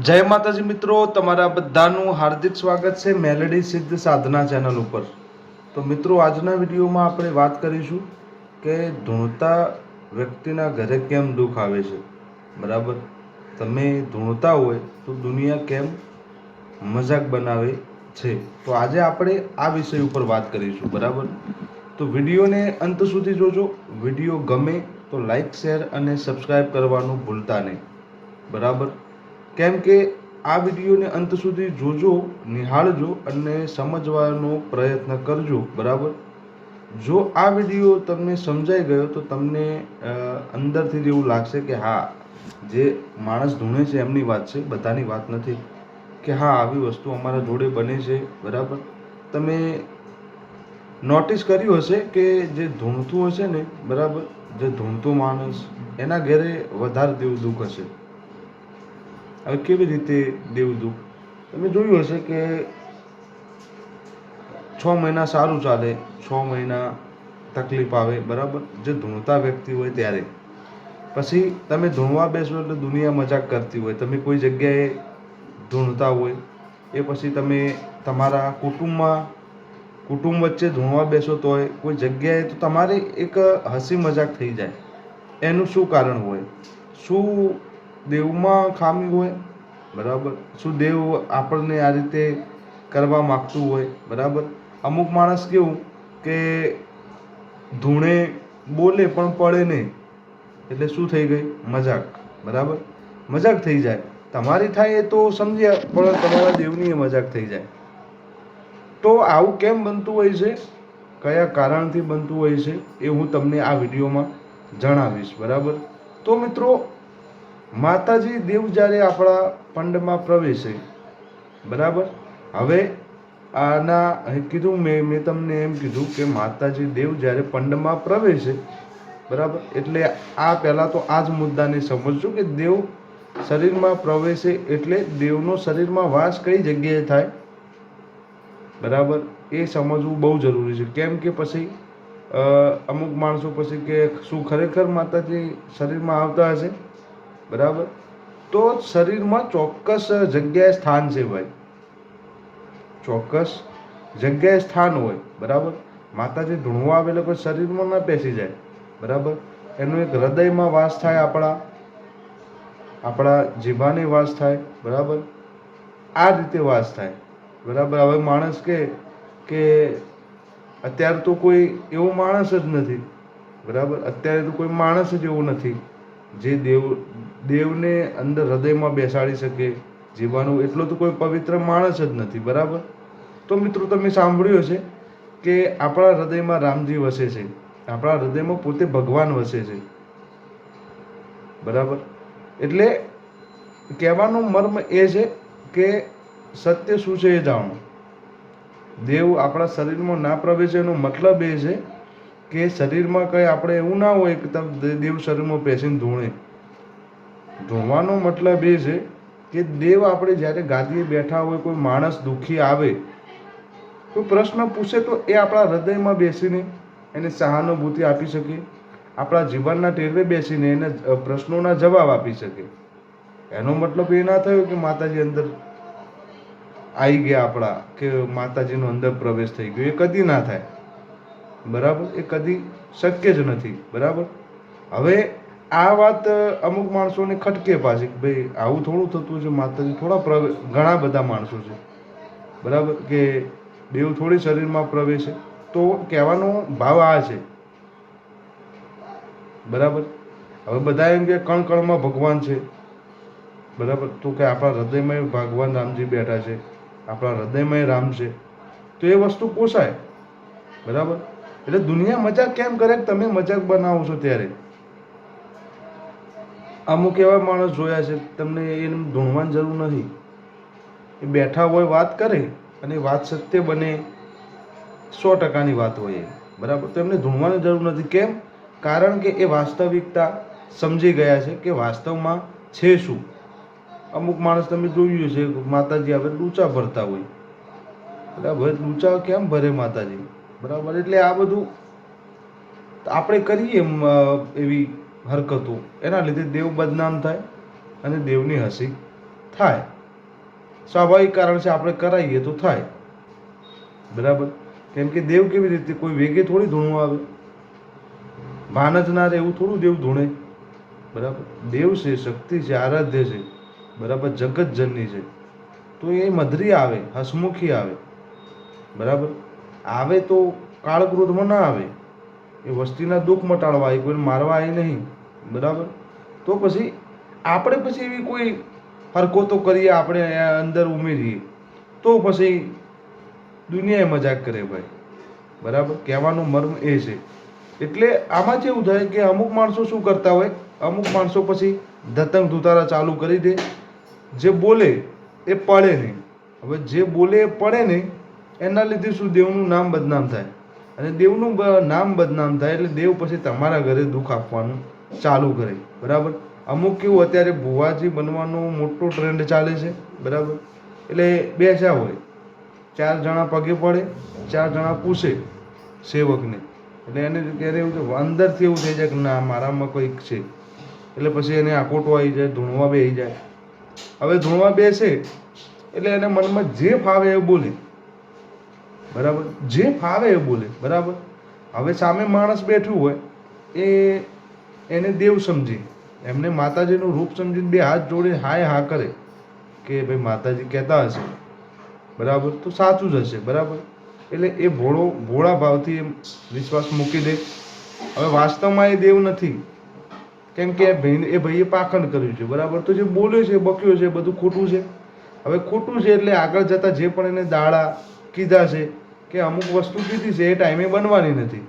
જય માતાજી મિત્રો, તમારા બધાનું હાર્દિક સ્વાગત છે મેલેડી સિદ્ધ સાધના ચેનલ ઉપર. તો મિત્રો, આજના વિડીયોમાં આપણે વાત કરીશું કે ધૂણતા વ્યક્તિના ઘરે કેમ દુઃખ આવે છે. બરાબર? તમે ધૂણતા હોય તો દુનિયા કેમ મજાક બનાવે છે? તો આજે આપણે આ વિષય ઉપર વાત કરીશું, બરાબર? તો વિડીયોને અંત સુધી જોજો. વીડિયો ગમે તો લાઈક, શેર અને સબસ્ક્રાઈબ કરવાનું ભૂલતા નહીં. બરાબર? કેમ કે આ વિડીયોને અંત સુધી જોજો, નિહાળજો અને સમજવાનો પ્રયત્ન કરજો, બરાબર? જો આ વીડિયો તમને સમજાઈ ગયો તો તમને અંદરથી જ એવું લાગશે કે હા, જે માણસ ધૂણે છે એમની વાત છે, બધાની વાત નથી. કે હા, આવી વસ્તુ અમારા જોડે બને છે, બરાબર? તમે નોટિસ કર્યું હશે કે જે ધૂણતું હશે ને, બરાબર? જે ધૂણતું માણસ, એના ઘરે વધારે દેવું દુઃખ હશે. હવે કેવી રીતે દેવ દુઃખ તમે જોયું હશે કે છ મહિના સારું ચાલે, છ મહિના તકલીફ આવે, બરાબર? જે ધૂણતા વ્યક્તિ હોય ત્યારે. પછી તમે ધૂણવા બેસો એટલે દુનિયા મજાક કરતી હોય. તમે કોઈ જગ્યાએ ધૂણતા હોય, એ પછી તમે તમારા કુટુંબમાં, કુટુંબ વચ્ચે ધૂણવા બેસો તો હોય કોઈ જગ્યાએ તો તમારે એક હસી મજાક થઈ જાય. એનું શું કારણ હોય? શું દેવમાં ખામી હોય, બરાબર? શું દેવ આપણને આ રીતે કરવા માગતું હોય, બરાબર? અમુક માણસ કેવું કે ધૂણે બોલે પણ પડે નહીં, એટલે શું થઈ ગઈ? મજાક, બરાબર? મજાક થઈ જાય. તમારી થાય એ તો સમજ્યા, પણ તમારા દેવની એ મજાક થઈ જાય. તો આવું કેમ બનતું હોય છે? કયા કારણથી બનતું હોય છે? એ હું તમને આ વિડીયોમાં જણાવીશ, બરાબર? તો મિત્રો માતાજી દેવ જ્યારે આપણા પંડમાં પ્રવેશે, બરાબર? હવે આના કીધું મેં મેં તમને એમ કીધું કે માતાજી દેવ જ્યારે પંડમાં પ્રવેશે, બરાબર? એટલે આ પહેલાં તો આ જ મુદ્દાને સમજશું કે દેવ શરીરમાં પ્રવેશે એટલે દેવનો શરીરમાં વાસ કઈ જગ્યાએ થાય? બરાબર? એ સમજવું બહુ જરૂરી છે. કેમ કે પછી અમુક માણસો પછી કે શું ખરેખર માતાજી શરીરમાં આવતા હશે? બરાબર? તો શરીરમાં ચોક્કસ જગ્યાએ સ્થાન છે ભાઈ ચોક્કસ જગ્યાએ સ્થાન હોય, બરાબર? માતાજી ધૂણવા આવે એટલે કોઈ શરીરમાં ના બેસી જાય, બરાબર? એનું એક હૃદયમાં વાસ થાય આપણા આપણા જીભાની વાસ થાય, બરાબર? આ રીતે વાસ થાય, બરાબર? હવે માણસ કે કે અત્યારે તો કોઈ એવો માણસ જ નથી, બરાબર? અત્યારે તો કોઈ માણસ જ એવો નથી, જે દેવ દેવને અંદર હૃદયમાં બેસાડી શકે. જીવાનું એટલો તો કોઈ પવિત્ર માણસ જ નથી, બરાબર? તો મિત્રો તમે સાંભળ્યું હશે કે આપણા હૃદયમાં રામજી વસે છે. આપણા હૃદયમાં પોતે ભગવાન વસે છે. બરાબર? એટલે કહેવાનો મર્મ એ છે કે સત્ય શું છે એ જાણો. દેવ આપણા શરીરમાં ના પ્રવેશે એનો મતલબ એ છે કે શરીરમાં કંઈ આપણે એવું ના હોય કે દેવ શરીરમાં બેસીને ધૂણે. ધૂણવાનો મતલબ એ છે કે દેવ આપણે જ્યારે ગાદીએ બેઠા હોય, કોઈ માણસ દુઃખી આવે તો પ્રશ્ન પૂછે તો એ આપણા હૃદયમાં બેસીને એને સહાનુભૂતિ આપી શકે, આપણા જીવનના ટેરવે બેસીને એને પ્રશ્નોના જવાબ આપી શકે. એનો મતલબ એ ના થયો કે માતાજી અંદર આવી ગયા આપણા, કે માતાજીનો અંદર પ્રવેશ થઈ ગયો. એ કદી ના થાય. બરાબર? એ કદી શક્ય જ નથી. બરાબર? હવે આ વાત અમુક માણસોને ખટકે પાછી ભાઈ આવું થોડું થતું છે, માતાજી થોડા ઘણા બધા માણસો છે. બરાબર? કે દેવ થોડી શરીરમાં પ્રવેશે. તો કહેવાનો ભાવ આ છે. બરાબર? હવે બધા એમ કે કણ કણમાં ભગવાન છે. બરાબર? તો કે આપણા હૃદયમાં ભગવાન રામજી બેઠા છે. આપણા હૃદયમાં રામ છે. તો એ વસ્તુ પોસાય. બરાબર? એટલે દુનિયા મજાક કેમ કરે તમે મજાક બનાવો છો ત્યારે? અમુક એવા માણસ જોયા છે, તમને એને ધૂણવાની જરૂર નથી. એ બેઠા હોય વાત કરે અને વાત સત્ય બને, સો ટકાની વાત હોય એ. બરાબર? તો એમને ધૂણવાની જરૂર નથી. કેમ? કારણ કે એ વાસ્તવિકતા સમજી ગયા છે કે વાસ્તવમાં છે શું. અમુક માણસ તમે જોયું છે માતાજી આવે લૂચા ભરતા હોય. બરાબર લૂચા કેમ ભરે માતાજી? બરાબર? એટલે આ બધું આપણે કરીએ એવી હરકતો. એના લીધે દેવ બદનામ થાય અને દેવની હસી થાય. સ્વાભાવિક કારણ છે આપણે કરાવીએ તો થાય. બરાબર? કેમ કે દેવ કેવી રીતે કોઈ વેગે થોડી ધૂણું આવે? ભાન જ ના રહે એવું થોડું દેવ ધૂણે. બરાબર? દેવ છે, શક્તિ છે, આરાધ્ય છે. બરાબર? જગતજનની છે. તો એ મધરી આવે, હસમુખી આવે. બરાબર? આવે તો કાળકૃતમાં ના આવે. એ વસ્તીના દુઃખ મટાડવા આવી કોઈને મારવા આવી નહીં. બરાબર? તો પછી આપણે પછી એવી કોઈ હરકતો કરીએ, આપણે અંદર ઉમેરીએ. તો પછી દુનિયાએ મજાક કરે ભાઈ. બરાબર? કહેવાનો મર્મ એ છે. એટલે આમાં કેવું થાય કે અમુક માણસો શું કરતા હોય? અમુક માણસો પછી ધતંગ ધુતારા ચાલુ કરી દે. જે બોલે એ પડે નહીં. હવે જે બોલે એ પડે નહીં, એના લીધે શું દેવનું નામ બદનામ થાય? અને દેવનું નામ બદનામ થાય એટલે દેવ પછી તમારા ઘરે દુઃખ આપવાનું ચાલુ કરે. બરાબર? અમુક કેવું અત્યારે ભુવાજી બનવાનો મોટો ટ્રેન્ડ ચાલે છે. બરાબર? એટલે બેસ્યા હોય. ચાર જણા પગે પડે, ચાર જણા પૂછે સેવકને. એટલે એને ક્યારે એવું છે, અંદરથી એવું થઈ જાય કે ના, મારામાં કંઈક છે. એટલે પછી એને આકોટો આવી જાય, ધૂણવા બેસી જાય. હવે ધૂણવા બેસે, એટલે એને મનમાં જે ફાવે એ બોલે. બરાબર? જે ફાવે એ બોલે, બરાબર? હવે સામે માણસ બેઠું હોય, એ એને દેવ સમજી. એમને માતાજીનું રૂપ સમજીને બે હાથ જોડે હાય હા કરે કે ભાઈ માતાજી કહેતા હશે. બરાબર? તો સાચું જ હશે, બરાબર? એટલે એ ભોળો, ભોળા ભાવથી એમ વિશ્વાસ મૂકી દે. હવે વાસ્તવમાં એ દેવ નથી. કેમ કે એ ભાઈ એ ભાઈએ પાખંડ કર્યું છે, બરાબર? તો જે બોલ્યો છે, બક્યો છે, બધું ખોટું છે. હવે ખોટું છે એટલે આગળ જતાં જે પણ એને દાડા કીધા છે કે અમુક વસ્તુ કીધી છે એ ટાઈમે બનવાની નથી.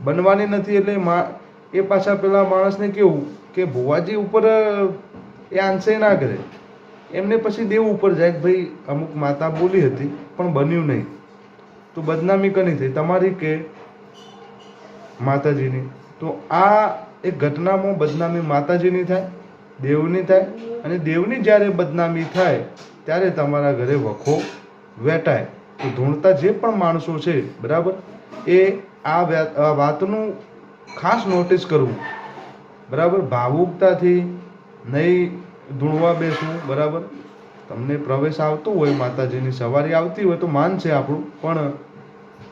બનવાની નથી એટલે મા એ પાછા પેલા માણસને કેવું કે ભુવાજી ઉપર એ આન્સર ના કરે. એમને પછી દેવ ઉપર જાય કે ભાઈ અમુક માતા બોલી હતી, પણ બન્યું નહીં. તો બદનામી કની થઈ? તમારી કે માતાજીની? તો આ એક ઘટનામાં બદનામી માતાજીની થાય, દેવની થાય, અને દેવની જ્યારે બદનામી થાય, ત્યારે તમારા ઘરે વખો વેટાય. ધૂણતા જે પણ માણસો છે, બરાબર? એ આ વાતનું ખાસ નોટિસ કરવું. બરાબર? ભાવુકતાથી નહીં ધૂણવા બેસવું, બરાબર? તમને પ્રવેશ આવતો હોય, માતાજીની સવારી આવતી હોય તો માન છે આપણું, પણ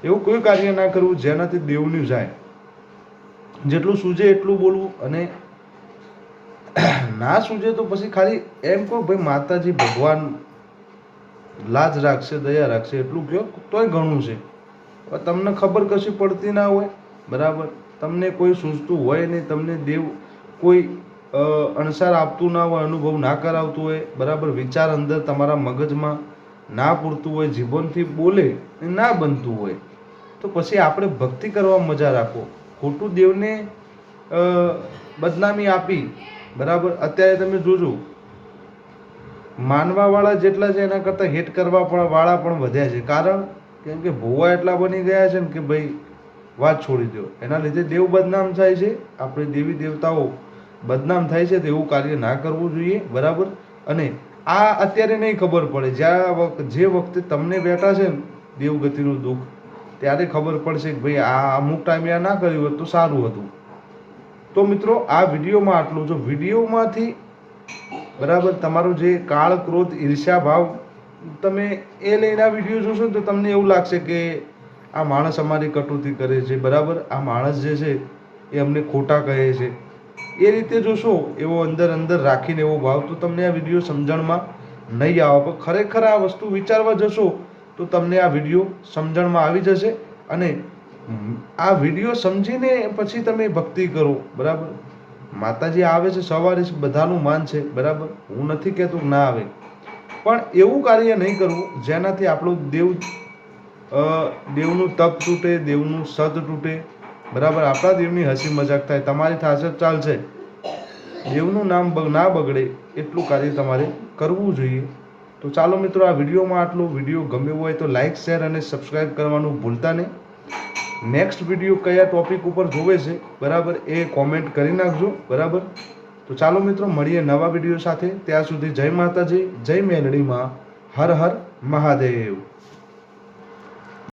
એવું કોઈ કાર્ય ના કરવું જેનાથી દેવનું જાય. જેટલું સૂજે એટલું બોલવું અને ના સૂજે તો પછી ખાલી એમ કહો ભાઈ માતાજી ભગવાન લાજ રાખશે, દયા રાખશે, એટલું કહો, તોય ઘણું છે. તમને ખબર કશી પડતી ના હોય? બરાબર. તમને કોઈ સૂઝતું હોય નહીં, તમને દેવ કોઈ અણસાર આપતું ના હોય, અનુભવ ના કરાવતું હોય, બરાબર, વિચાર અંદર તમારા મગજમાં ના પૂરતું હોય જીવનથી બોલે ના બનતું હોય, તો પછી આપણે ભક્તિ કરવા મજા રાખો. ખોટું દેવને બદનામી આપી, બરાબર? અત્યારે તમે જોજો માનવાવાળા જેટલા છે એના કરતાં હેટ કરવા પણ વાળા પણ વધ્યા છે. કારણ કેમ કે ભોવા એટલા બની ગયા છે ને કે ભાઈ વાત છોડી દો એના લીધે દેવ બદનામ થાય છે. આપણે દેવી દેવતાઓ બદનામ થાય છે તો એવું કાર્ય ના કરવું જોઈએ. બરાબર? અને આ અત્યારે નહીં ખબર પડે. જ્યાં જે વખતે તમને બેઠા છે ને દેવગતિનું દુઃખ, ત્યારે ખબર પડશે કે ભાઈ આ અમુક ટાઈમે આ ના કર્યું હોત તો સારું હતું. તો મિત્રો, આ વિડીયોમાં આટલું. જો વિડીયોમાંથી બરાબર? તમારો જે કાળ ક્રોધ ઈર્ષ્યા ભાવ તમે એ લઈને આ વીડિયો જોશો તો તમને એવું લાગશે કે આ માણસ અમારી કટુતી કરે છે, બરાબર? આ માણસ જે છે એ અમને ખોટા કહે છે. એ રીતે જોશો, એવો અંદર અંદર રાખીને એવો ભાવ તો તમને આ વીડિયો સમજણમાં નહીં આવે. પણ ખરેખર આ વસ્તુ વિચારવા જશો તો તમને આ વીડિયો સમજણમાં આવી જશે અને આ વીડિયો સમજીને પછી તમે ભક્તિ કરો, બરાબર? માતાજી આવે છે સવારે બધાનું માન છે, બરાબર? હું નથી કહેતો ના આવે. પણ એવું કાર્ય નહીં કરવું, જેનાથી આપણું દેવ દેવનું તપ તૂટે, દેવનું સદ તૂટે, બરાબર? આપણા દેવની હસી મજાક થાય, તમારી થશે ચાલશે. દેવનું નામ ના બગડે, એટલું કાર્ય તમારે કરવું જોઈએ. તો ચાલો મિત્રો, આ વિડીયોમાં આટલું. વીડિયો ગમ્યો હોય તો લાઇક શેર અને સબસ્ક્રાઈબ કરવાનું ભૂલતા નહીં. નેક્સ્ટ વીડિયો કયા ટોપિક ઉપર જોવે છે, બરાબર, એ કોમેન્ટ કરી નાખજો, બરાબર? તો ચાલો મિત્રો, મળીએ નવા વીડિયો સાથે. ત્યાં સુધી જય માતાજી, જય મેલડીમાં. હર હર મહાદેવ.